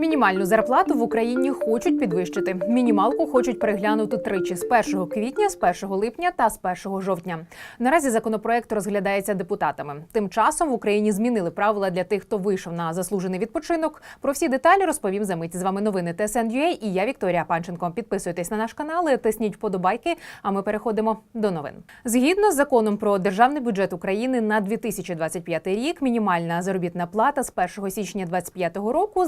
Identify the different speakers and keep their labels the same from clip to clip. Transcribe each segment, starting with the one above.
Speaker 1: Мінімальну зарплату в Україні хочуть підвищити. Мінімалку хочуть переглянути тричі з 1 квітня, з 1 липня та з 1 жовтня. Наразі законопроект розглядається депутатами. Тим часом в Україні змінили правила для тих, хто вийшов на заслужений відпочинок. Про всі деталі розповім за мить. З вами новини ТСН.UA і я Вікторія Панченко. Підписуйтесь на наш канал, тисніть вподобайки. А ми переходимо до новин. Згідно з законом про державний бюджет України на 2025 рік, мінімальна заробітна плата з 1 січня 2025 року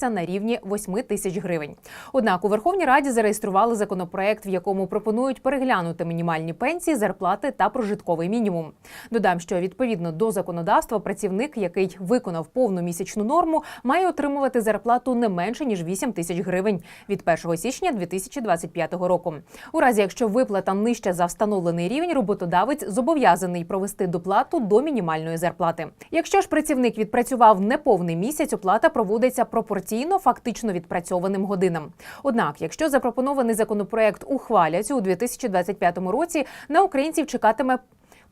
Speaker 1: залишалася на рівні 8 тисяч гривень. Однак у Верховній Раді зареєстрували законопроект, в якому пропонують переглянути мінімальні пенсії, зарплати та прожитковий мінімум. Додам, що відповідно до законодавства працівник, який виконав повну місячну норму, має отримувати зарплату не менше ніж 8 тисяч гривень від 1 січня 2025 року. У разі, якщо виплата нижча за встановлений рівень, роботодавець зобов'язаний провести доплату до мінімальної зарплати. Якщо ж працівник відпрацював неповний місяць, оплата проводиться пропорційно фактично відпрацьованим годинам. Однак, якщо запропонований законопроект ухвалять у 2025 році, на українців чекатиме.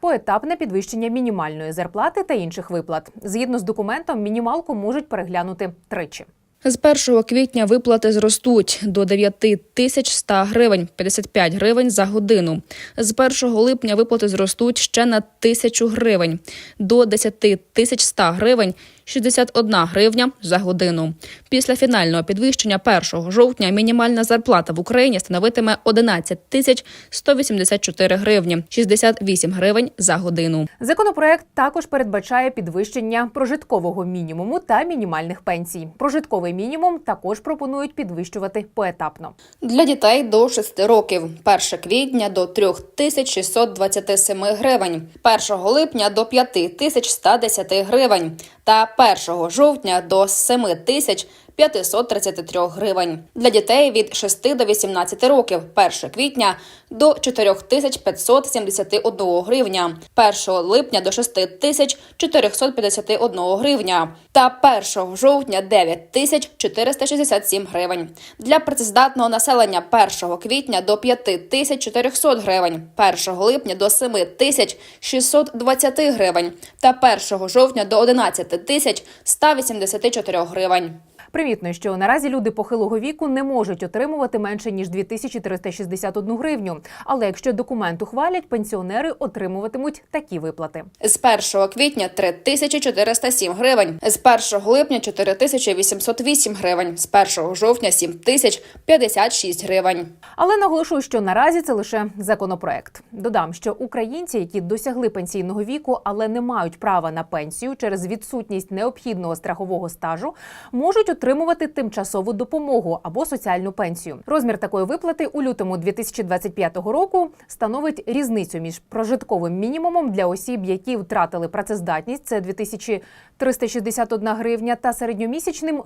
Speaker 1: Поетапне підвищення мінімальної зарплати та інших виплат згідно з документом, мінімалку можуть переглянути тричі.
Speaker 2: З 1 квітня виплати зростуть до 9 тисяч 100 гривень 55 гривень за годину. З 1 липня виплати зростуть ще на тисячу гривень до 10 тисяч 100 гривень 61 гривня за годину. Після фінального підвищення 1 жовтня мінімальна зарплата в Україні становитиме 11 тисяч 184 гривні 68 гривень за годину.
Speaker 1: Законопроект також передбачає підвищення прожиткового мінімуму та мінімальних пенсій. Прожитковий мінімум також пропонують підвищувати поетапно.
Speaker 2: Для дітей до 6 років 1 квітня до 3627 гривень, 1 липня до 5110 гривень та 1 жовтня до 7000 533 гривень. Для дітей від 6 до 18 років 1 квітня до 4571 гривня, 1 липня до 6451 гривня та 1 жовтня 9467 гривень. Для працездатного населення 1 квітня до 5400 гривень, 1 липня до 7620 гривень та 1 жовтня до 11184 гривень.
Speaker 1: Примітно, що наразі люди похилого віку не можуть отримувати менше ніж 2361 гривню. Але якщо документ ухвалять, пенсіонери отримуватимуть такі виплати.
Speaker 2: З 1 квітня 3407 гривень, з 1 липня 4808 гривень, з 1 жовтня 7056 гривень.
Speaker 1: Але наголошую, що наразі це лише законопроект. Додам, що українці, які досягли пенсійного віку, але не мають права на пенсію через відсутність необхідного страхового стажу, можуть отримувати тимчасову допомогу або соціальну пенсію. Розмір такої виплати у лютому 2025 року становить різницю між прожитковим мінімумом для осіб, які втратили працездатність це 2361 гривня, та середньомісячним.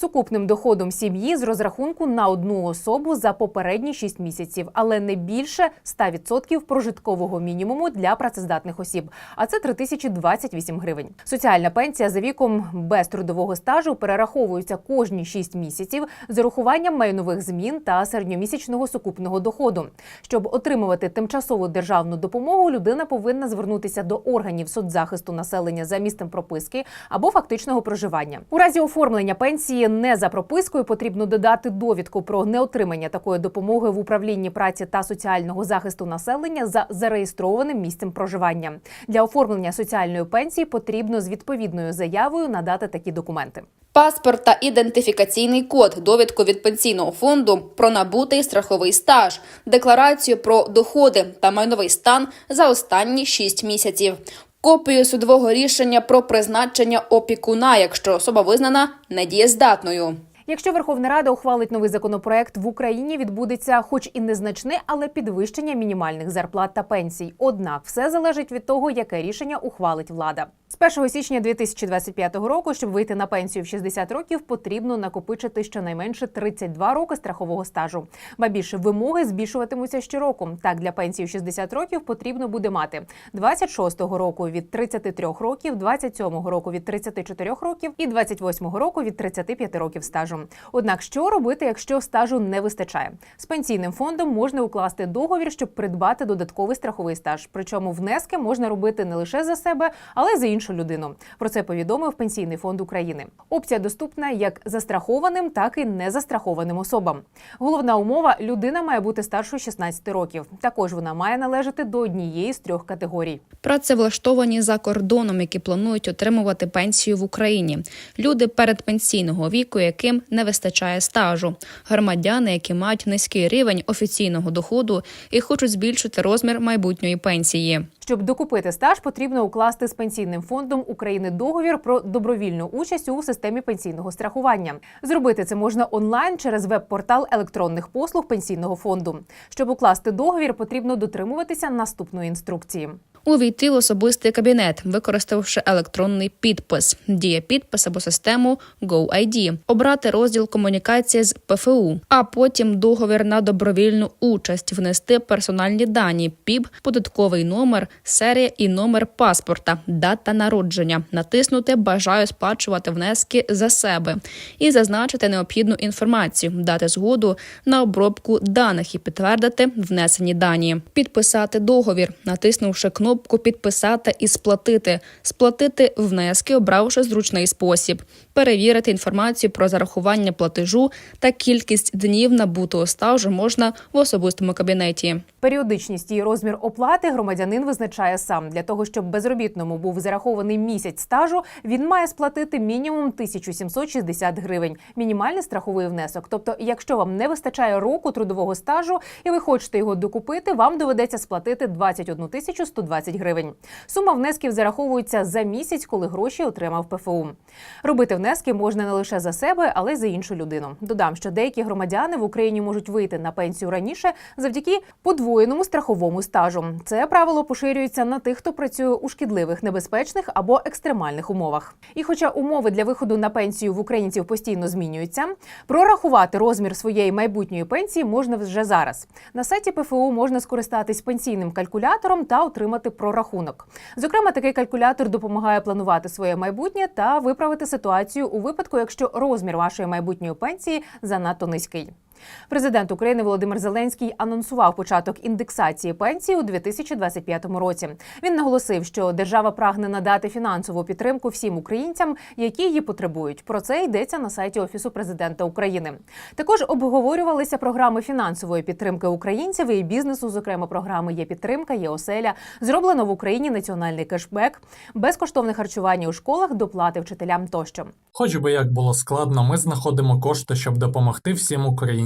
Speaker 1: Сукупним доходом сім'ї з розрахунку на одну особу за попередні 6 місяців, але не більше 100% прожиткового мінімуму для працездатних осіб. А це 3028 гривень. Соціальна пенсія за віком без трудового стажу перераховується кожні 6 місяців з урахуванням майнових змін та середньомісячного сукупного доходу. Щоб отримувати тимчасову державну допомогу, людина повинна звернутися до органів соцзахисту населення за місцем прописки або фактичного проживання. У разі оформлення пенсії не за пропискою потрібно додати довідку про неотримання такої допомоги в управлінні праці та соціального захисту населення за зареєстрованим місцем проживання. Для оформлення соціальної пенсії потрібно з відповідною заявою надати такі документи.
Speaker 2: Паспорт та ідентифікаційний код, довідку від пенсійного фонду про набутий страховий стаж, декларацію про доходи та майновий стан за останні 6 місяців. Копію судового рішення про призначення опікуна, якщо особа визнана недієздатною.
Speaker 1: Якщо Верховна Рада ухвалить новий законопроект, в Україні відбудеться, хоч і незначне, але підвищення мінімальних зарплат та пенсій. Однак все залежить від того, яке рішення ухвалить влада. З 1 січня 2025 року, щоб вийти на пенсію в 60 років, потрібно накопичити щонайменше 32 роки страхового стажу. Ба більше вимоги збільшуватимуться щороку. Так для пенсії в 60 років потрібно буде мати 26-го року від 33 років, 27-го року від 34 років і 28-го року від 35 років стажу. Однак, що робити, якщо стажу не вистачає? З пенсійним фондом можна укласти договір, щоб придбати додатковий страховий стаж. Причому внески можна робити не лише за себе, але й за інших іншу людину. Про це повідомив Пенсійний фонд України. Опція доступна як застрахованим, так і незастрахованим особам. Головна умова людина має бути старшою 16 років. Також вона має належати до однієї з трьох категорій.
Speaker 2: Працевлаштовані за кордоном, які планують отримувати пенсію в Україні. Люди передпенсійного віку, яким не вистачає стажу. Громадяни, які мають низький рівень офіційного доходу і хочуть збільшити розмір майбутньої пенсії.
Speaker 1: Щоб докупити стаж, потрібно укласти з пенсійним фондом України договір про добровільну участь у системі пенсійного страхування. Зробити це можна онлайн через веб-портал електронних послуг пенсійного фонду. Щоб укласти договір, потрібно дотримуватися наступної інструкції.
Speaker 2: Увійти в особистий кабінет, використавши електронний підпис, дія підпис або систему GoID, обрати розділ комунікації з ПФУ, а потім договір на добровільну участь, внести персональні дані, ПІБ, податковий номер, серія і номер паспорта, дата народження, натиснути Бажаю сплачувати внески за себе і зазначити необхідну інформацію, дати згоду на обробку даних і підтвердити внесені дані, підписати договір, натиснувши кнопку Підписати і сплатити, сплатити внески, обравши зручний спосіб, перевірити інформацію про зарахування платежу та кількість днів набутого стажу можна в особистому кабінеті.
Speaker 1: Періодичність і розмір оплати громадянин визначає сам. Для того щоб безробітному був зарахований місяць стажу, він має сплатити мінімум 1760 гривень. Мінімальний страховий внесок. Тобто, якщо вам не вистачає року трудового стажу і ви хочете його докупити, вам доведеться сплатити 21 тисячу 120 гривень. Сума внесків зараховується за місяць, коли гроші отримав ПФУ. Робити внески можна не лише за себе, але й за іншу людину. Додам, що деякі громадяни в Україні можуть вийти на пенсію раніше завдяки подвоєному страховому стажу. Це правило поширюється на тих, хто працює у шкідливих, небезпечних або екстремальних умовах. І хоча умови для виходу на пенсію в українців постійно змінюються, прорахувати розмір своєї майбутньої пенсії можна вже зараз. На сайті ПФУ можна скористатись пенсійним калькулятором та отримати прорахунок. Зокрема, такий калькулятор допомагає планувати своє майбутнє та виправити ситуацію у випадку, якщо розмір вашої майбутньої пенсії занадто низький. Президент України Володимир Зеленський анонсував початок індексації пенсії у 2025 році. Він наголосив, що держава прагне надати фінансову підтримку всім українцям, які її потребують. Про це йдеться на сайті Офісу президента України. Також обговорювалися програми фінансової підтримки українців і бізнесу, зокрема програми є підтримка, є оселя. Зроблено в Україні національний кешбек, безкоштовне харчування у школах, доплати вчителям тощо.
Speaker 3: Хоч би як було складно, ми знаходимо кошти, щоб допомогти всім українцям,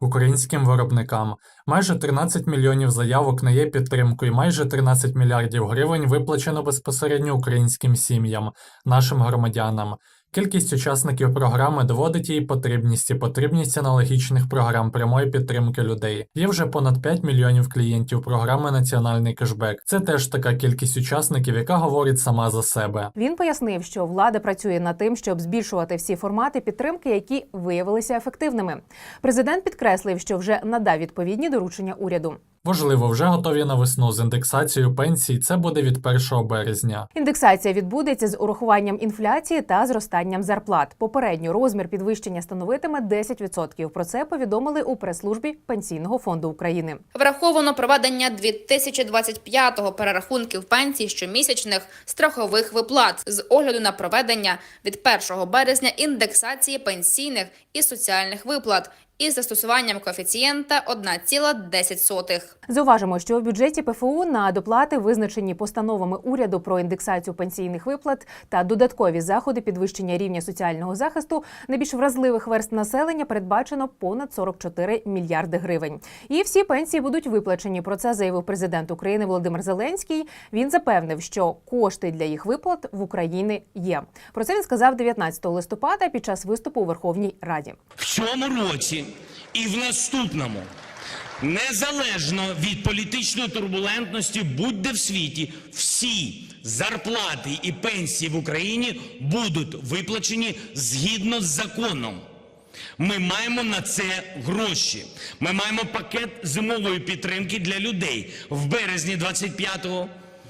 Speaker 3: українським виробникам. Майже 13 мільйонів заявок на є підтримку і майже 13 мільярдів гривень виплачено безпосередньо українським сім'ям, нашим громадянам. Кількість учасників програми доводить її потрібність і потрібність аналогічних програм прямої підтримки людей. Є вже понад 5 мільйонів клієнтів програми Національний кешбек. Це теж така кількість учасників, яка говорить сама за себе.
Speaker 1: Він пояснив, що влада працює над тим, щоб збільшувати всі формати підтримки, які виявилися ефективними. Президент підкреслив, що вже надав відповідні доручення уряду.
Speaker 3: Важливо, вже готові на весну з індексацією пенсій. Це буде від 1 березня.
Speaker 1: Індексація відбудеться з урахуванням інфляції та зростанням зарплат. Попередньо розмір підвищення становитиме 10%. Про це повідомили у прес-службі Пенсійного фонду України.
Speaker 2: Враховано проведення 2025-го перерахунків пенсій щомісячних страхових виплат з огляду на проведення від 1 березня індексації пенсійних і соціальних виплат із застосуванням коефіцієнта 1,10.
Speaker 1: Зауважимо, що в бюджеті ПФУ на доплати визначені постановами уряду про індексацію пенсійних виплат та додаткові заходи підвищення рівня соціального захисту найбільш вразливих верст населення передбачено понад 44 мільярди гривень. І всі пенсії будуть виплачені. Про це заявив президент України Володимир Зеленський. Він запевнив, що кошти для їх виплат в Україні є. Про це він сказав 19 листопада під час виступу у Верховній Раді.
Speaker 4: в цьому році і в наступному, незалежно від політичної турбулентності, будь-де в світі, всі зарплати і пенсії в Україні будуть виплачені згідно з законом. Ми маємо на це гроші. Ми маємо пакет зимової підтримки для людей в березні 25-го.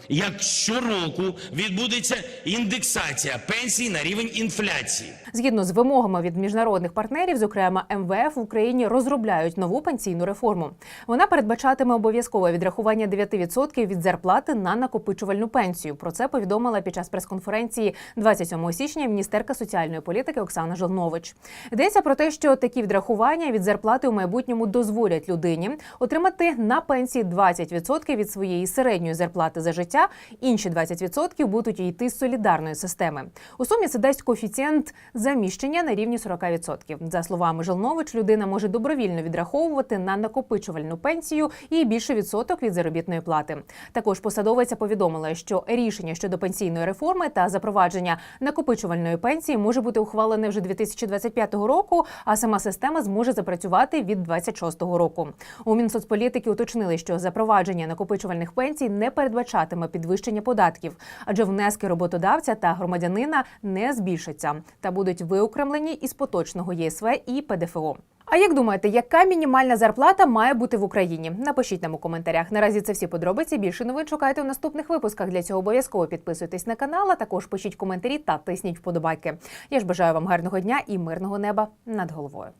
Speaker 4: Як щороку відбудеться індексація пенсій на рівень інфляції.
Speaker 1: Згідно з вимогами від міжнародних партнерів, зокрема МВФ, в Україні розробляють нову пенсійну реформу. Вона передбачатиме обов'язкове відрахування 9% від зарплати на накопичувальну пенсію. Про це повідомила під час прес-конференції 27 січня міністерка соціальної політики Оксана Жолнович. Йдеться про те, що такі відрахування від зарплати у майбутньому дозволять людині отримати на пенсії 20% від своєї середньої зарплати за життя. Інші 20% будуть йти з солідарної системи. У сумі це дасть коефіцієнт заміщення на рівні 40%. За словами Жолнович, людина може добровільно відраховувати на накопичувальну пенсію і більше відсоток від заробітної плати. Також посадовиця повідомила, що рішення щодо пенсійної реформи та запровадження накопичувальної пенсії може бути ухвалене вже 2025 року, а сама система зможе запрацювати від 2026 року. У Мінсоцполітики уточнили, що запровадження накопичувальних пенсій не передбачатиме підвищення податків, адже внески роботодавця та громадянина не збільшаться та будуть виокремлені із поточного ЄСВ і ПДФО. А як думаєте, яка мінімальна зарплата має бути в Україні? Напишіть нам у коментарях. Наразі це всі подробиці. Більше новин шукайте у наступних випусках. Для цього обов'язково підписуйтесь на канал, а також пишіть коментарі та тисніть вподобайки. Я ж бажаю вам гарного дня і мирного неба над головою.